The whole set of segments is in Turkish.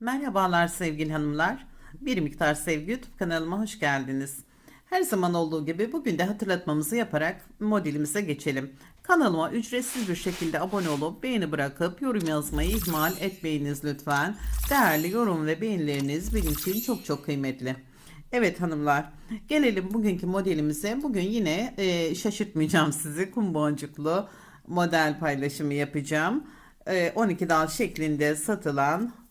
Merhabalar sevgili hanımlar. Bir miktar sevgi YouTube kanalıma hoş geldiniz. Her zaman olduğu gibi bugün de hatırlatmamızı yaparak modelimize geçelim. Kanalıma ücretsiz bir şekilde abone olup beğeni bırakıp yorum yazmayı ihmal etmeyiniz lütfen. Değerli yorum ve beğenileriniz benim için çok çok kıymetli. Evet hanımlar gelelim bugünkü modelimize. Bugün yine e, şaşırtmayacağım sizi kum boncuklu model paylaşımı yapacağım. E, 12 dal şeklinde satılan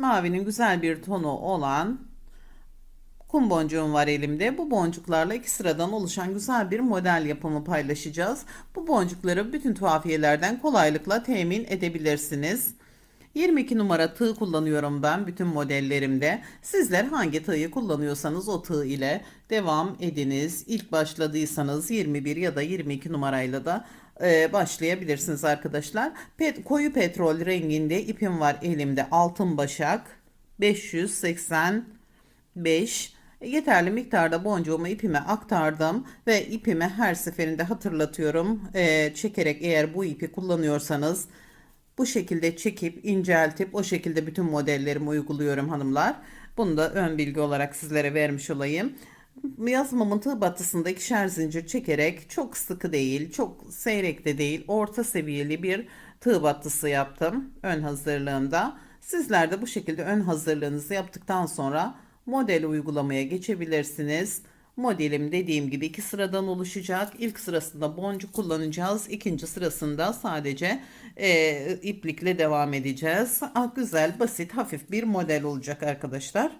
Mavinin güzel bir tonu olan kum boncuğum var elimde. Bu boncuklarla iki sıradan oluşan güzel bir model yapımı paylaşacağız. Bu boncukları bütün tuhafiyelerden kolaylıkla temin edebilirsiniz. 22 numara tığ kullanıyorum ben bütün modellerimde. Sizler hangi tığı kullanıyorsanız o tığ ile devam ediniz. İlk başladıysanız 21 ya da 22 numarayla da e, başlayabilirsiniz arkadaşlar. Pet, koyu petrol renginde ipim var elimde. Altın başak 585 yeterli miktarda boncuğumu ipime aktardım ve ipimi her seferinde hatırlatıyorum. E, çekerek eğer bu ipi kullanıyorsanız bu şekilde çekip inceltip o şekilde bütün modellerimi uyguluyorum hanımlar. Bunu da ön bilgi olarak sizlere vermiş olayım. Yazmamın tığ battısında ikişer zincir çekerek çok sıkı değil, çok seyrek de değil, orta seviyeli bir tığ battısı yaptım ön hazırlığımda. Sizler de bu şekilde ön hazırlığınızı yaptıktan sonra model uygulamaya geçebilirsiniz. Modelim dediğim gibi iki sıradan oluşacak. İlk sırasında boncuk kullanacağız. İkinci sırasında sadece e, iplikle devam edeceğiz. Ah, güzel, basit, hafif bir model olacak arkadaşlar.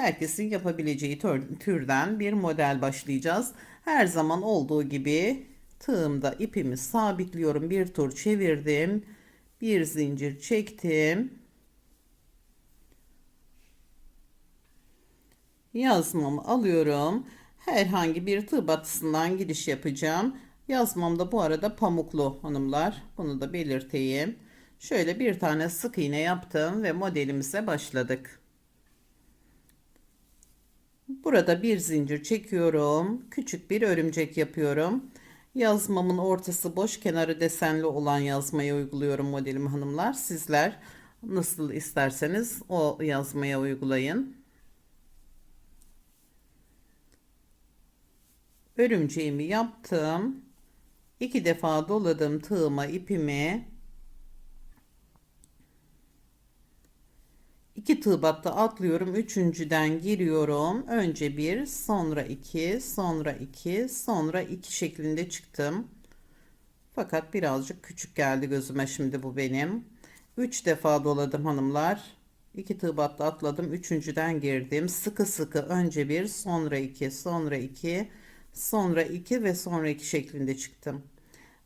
Herkesin yapabileceği tür- türden bir model başlayacağız. Her zaman olduğu gibi tığımda ipimi sabitliyorum. Bir tur çevirdim. Bir zincir çektim. Yazmamı alıyorum. Herhangi bir tığ batısından giriş yapacağım. Yazmam da bu arada pamuklu hanımlar. Bunu da belirteyim. Şöyle bir tane sık iğne yaptım ve modelimize başladık. Burada bir zincir çekiyorum. Küçük bir örümcek yapıyorum. Yazmamın ortası boş, kenarı desenli olan yazmayı uyguluyorum modelim hanımlar. Sizler nasıl isterseniz o yazmaya uygulayın. Örümceğimi yaptım. İki defa doladım tığıma ipimi. İki tığ battı atlıyorum. Üçüncüden giriyorum. Önce bir, sonra iki, sonra iki, sonra iki şeklinde çıktım. Fakat birazcık küçük geldi gözüme şimdi bu benim. Üç defa doladım hanımlar. İki tığ battı atladım. Üçüncüden girdim. Sıkı sıkı önce bir, sonra iki, sonra iki, sonra iki ve sonra iki şeklinde çıktım.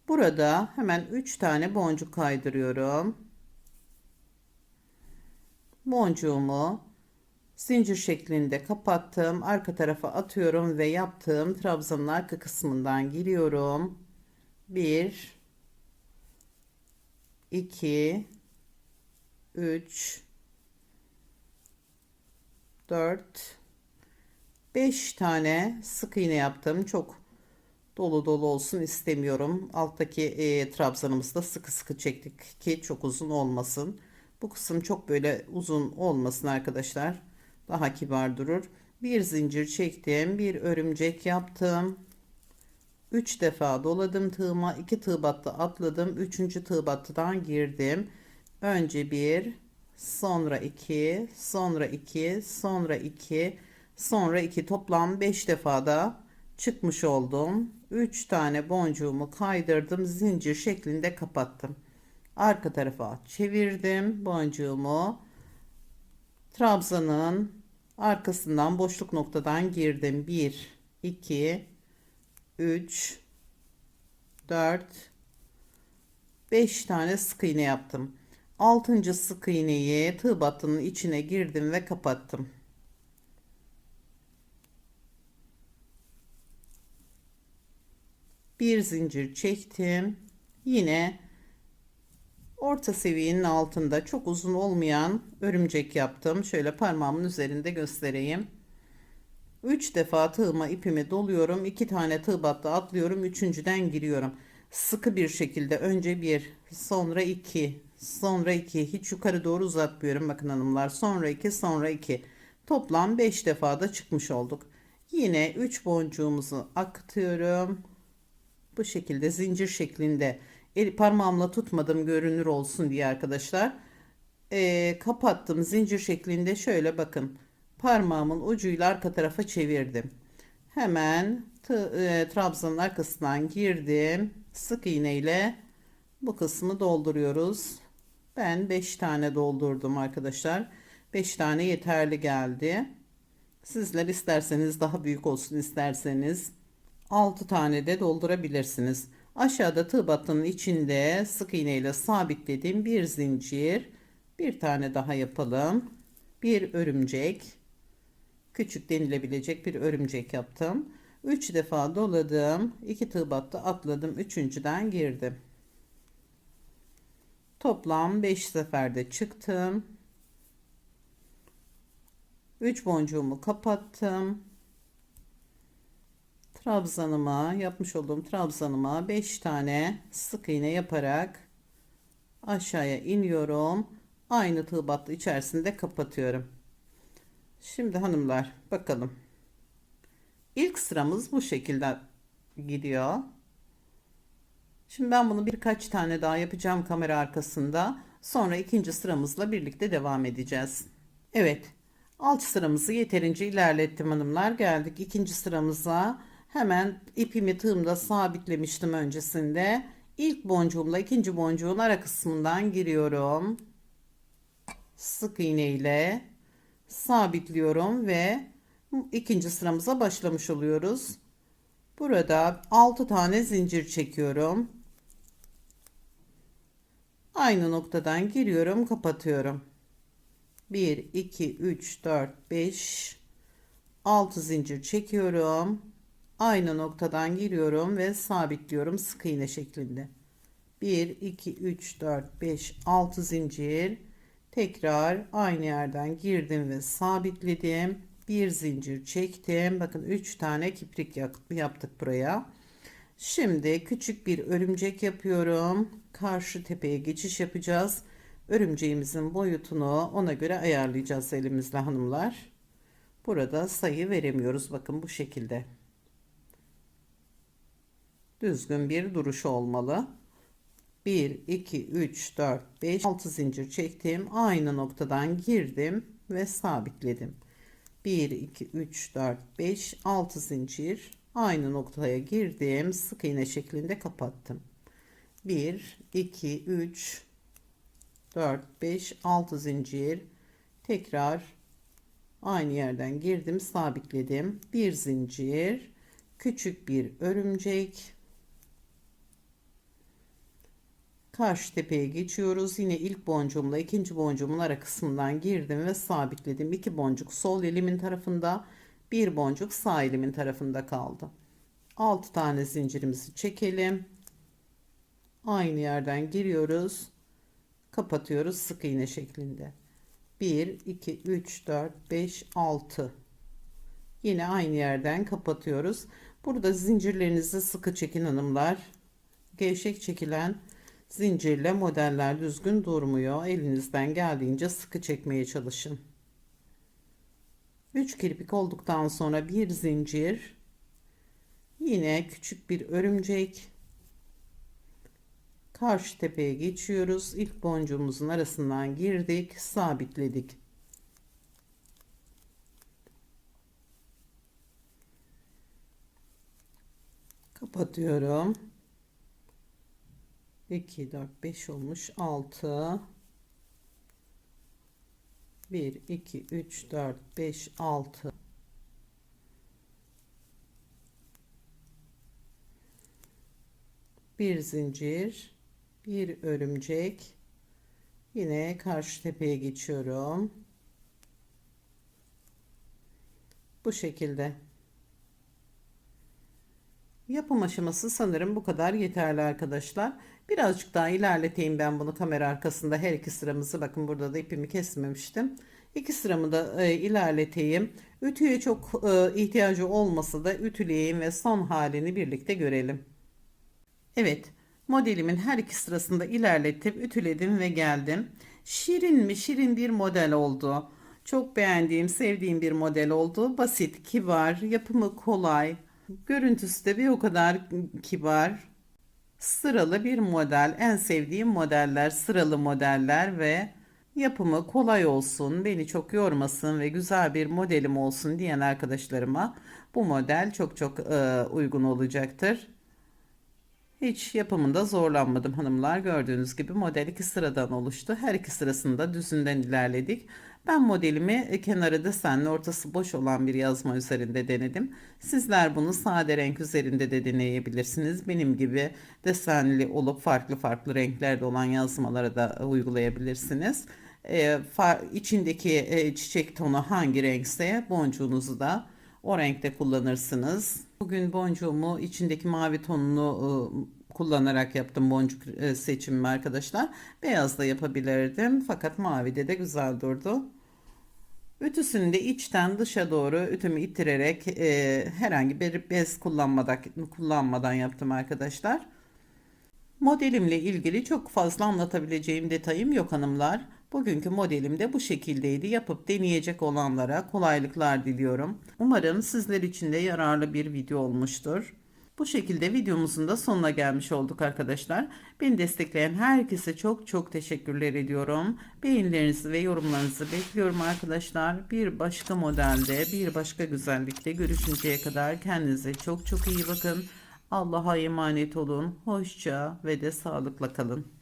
Burada hemen üç tane boncuk kaydırıyorum boncuğumu zincir şeklinde kapattım. Arka tarafa atıyorum ve yaptığım trabzanın arka kısmından giriyorum. 1 2 3 4 5 tane sık iğne yaptım. Çok dolu dolu olsun istemiyorum. Alttaki e, trabzanımızda sıkı sıkı çektik ki çok uzun olmasın. Bu kısım çok böyle uzun olmasın arkadaşlar. Daha kibar durur. Bir zincir çektim. Bir örümcek yaptım. 3 defa doladım tığıma. 2 tığ battı atladım. 3. tığ battıdan girdim. Önce bir, sonra 2, sonra 2, sonra 2, sonra 2 toplam 5 defa da çıkmış oldum. 3 tane boncuğumu kaydırdım. Zincir şeklinde kapattım arka tarafa çevirdim boncuğumu. Trabzanın arkasından boşluk noktadan girdim. 1 2 3 4 5 tane sık iğne yaptım. 6. sık iğneyi tığ battının içine girdim ve kapattım. Bir zincir çektim. Yine orta seviyenin altında çok uzun olmayan örümcek yaptım. Şöyle parmağımın üzerinde göstereyim. 3 defa tığıma ipimi doluyorum. 2 tane tığ battı atlıyorum. Üçüncüden giriyorum. Sıkı bir şekilde önce bir, sonra iki, Sonra 2. Hiç yukarı doğru uzatmıyorum bakın hanımlar. Sonra 2, sonra 2. Toplam 5 defada çıkmış olduk. Yine 3 boncuğumuzu akıtıyorum. Bu şekilde zincir şeklinde el parmağımla tutmadım görünür olsun diye arkadaşlar. Ee, kapattım zincir şeklinde şöyle bakın. Parmağımın ucuyla arka tarafa çevirdim. Hemen e, trabzanın arkasından girdim. Sık iğne ile bu kısmı dolduruyoruz. Ben 5 tane doldurdum arkadaşlar. 5 tane yeterli geldi. Sizler isterseniz daha büyük olsun isterseniz 6 tane de doldurabilirsiniz. Aşağıda tığ battının içinde sık iğne ile sabitlediğim bir zincir. Bir tane daha yapalım. Bir örümcek. Küçük denilebilecek bir örümcek yaptım. 3 defa doladım. 2 tığ battı atladım. Üçüncüden girdim. Toplam 5 seferde çıktım. 3 boncuğumu kapattım. Trabzanıma yapmış olduğum trabzanıma 5 tane sık iğne yaparak aşağıya iniyorum. Aynı tığ battı içerisinde kapatıyorum. Şimdi hanımlar bakalım. İlk sıramız bu şekilde gidiyor. Şimdi ben bunu birkaç tane daha yapacağım kamera arkasında. Sonra ikinci sıramızla birlikte devam edeceğiz. Evet. Alt sıramızı yeterince ilerlettim hanımlar. Geldik ikinci sıramıza. Hemen ipimi tığımda sabitlemiştim öncesinde. İlk boncuğumla ikinci boncuğun ara kısmından giriyorum. Sık iğne ile sabitliyorum ve ikinci sıramıza başlamış oluyoruz. Burada 6 tane zincir çekiyorum. Aynı noktadan giriyorum, kapatıyorum. 1 2 3 4 5 6 zincir çekiyorum. Aynı noktadan giriyorum ve sabitliyorum sık iğne şeklinde. 1 2 3 4 5 6 zincir. Tekrar aynı yerden girdim ve sabitledim. Bir zincir çektim. Bakın 3 tane kiprik yaptık buraya. Şimdi küçük bir örümcek yapıyorum. Karşı tepeye geçiş yapacağız. Örümceğimizin boyutunu ona göre ayarlayacağız elimizle hanımlar. Burada sayı veremiyoruz. Bakın bu şekilde. Düzgün bir duruşu olmalı. 1, 2, 3, 4, 5, 6 zincir çektim. Aynı noktadan girdim ve sabitledim. 1, 2, 3, 4, 5, 6 zincir. Aynı noktaya girdim. Sık iğne şeklinde kapattım. 1, 2, 3, 4, 5, 6 zincir. Tekrar aynı yerden girdim. Sabitledim. Bir zincir. Küçük bir örümcek. Karşı tepeye geçiyoruz. Yine ilk boncuğumla ikinci boncuğumun ara kısmından girdim ve sabitledim. İki boncuk sol elimin tarafında, bir boncuk sağ elimin tarafında kaldı. 6 tane zincirimizi çekelim. Aynı yerden giriyoruz. Kapatıyoruz sık iğne şeklinde. 1 2 3 4 5 6 Yine aynı yerden kapatıyoruz. Burada zincirlerinizi sıkı çekin hanımlar. Gevşek çekilen Zincirle modeller düzgün durmuyor. Elinizden geldiğince sıkı çekmeye çalışın. 3 kirpik olduktan sonra bir zincir. Yine küçük bir örümcek. Karşı tepeye geçiyoruz. İlk boncuğumuzun arasından girdik, sabitledik. Kapatıyorum. 2 4 5 olmuş. 6 1 2 3 4 5 6 bir zincir bir örümcek. Yine karşı tepeye geçiyorum. Bu şekilde yapım aşaması sanırım bu kadar yeterli arkadaşlar Birazcık daha ilerleteyim ben bunu kamera arkasında her iki sıramızı bakın burada da ipimi kesmemiştim. İki sıramı da e, ilerleteyim. Ütüye çok e, ihtiyacı olmasa da ütüleyeyim ve son halini birlikte görelim. Evet Modelimin her iki sırasında ilerletip ütüledim ve geldim. Şirin mi şirin bir model oldu. Çok beğendiğim, sevdiğim bir model oldu. Basit, kibar, yapımı kolay. Görüntüsü de bir o kadar kibar. Sıralı bir model. En sevdiğim modeller sıralı modeller ve yapımı kolay olsun, beni çok yormasın ve güzel bir modelim olsun diyen arkadaşlarıma bu model çok çok e, uygun olacaktır. Hiç yapımında zorlanmadım hanımlar. Gördüğünüz gibi model iki sıradan oluştu. Her iki sırasında düzünden ilerledik. Ben modelimi e, kenarı desenli ortası boş olan bir yazma üzerinde denedim. Sizler bunu sade renk üzerinde de deneyebilirsiniz. Benim gibi desenli olup farklı farklı renklerde olan yazmalara da uygulayabilirsiniz. E, içindeki e, çiçek tonu hangi renkse boncuğunuzu da o renkte kullanırsınız. Bugün boncuğumu içindeki mavi tonunu e, kullanarak yaptım boncuk e, seçimimi arkadaşlar. Beyaz da yapabilirdim fakat mavide de güzel durdu. Ütüsünü de içten dışa doğru ütümü ittirerek e, herhangi bir bez kullanmadan, kullanmadan yaptım arkadaşlar. Modelimle ilgili çok fazla anlatabileceğim detayım yok hanımlar. Bugünkü modelim de bu şekildeydi. Yapıp deneyecek olanlara kolaylıklar diliyorum. Umarım sizler için de yararlı bir video olmuştur. Bu şekilde videomuzun da sonuna gelmiş olduk arkadaşlar. Beni destekleyen herkese çok çok teşekkürler ediyorum. Beğenilerinizi ve yorumlarınızı bekliyorum arkadaşlar. Bir başka modelde, bir başka güzellikte görüşünceye kadar kendinize çok çok iyi bakın. Allah'a emanet olun. Hoşça ve de sağlıkla kalın.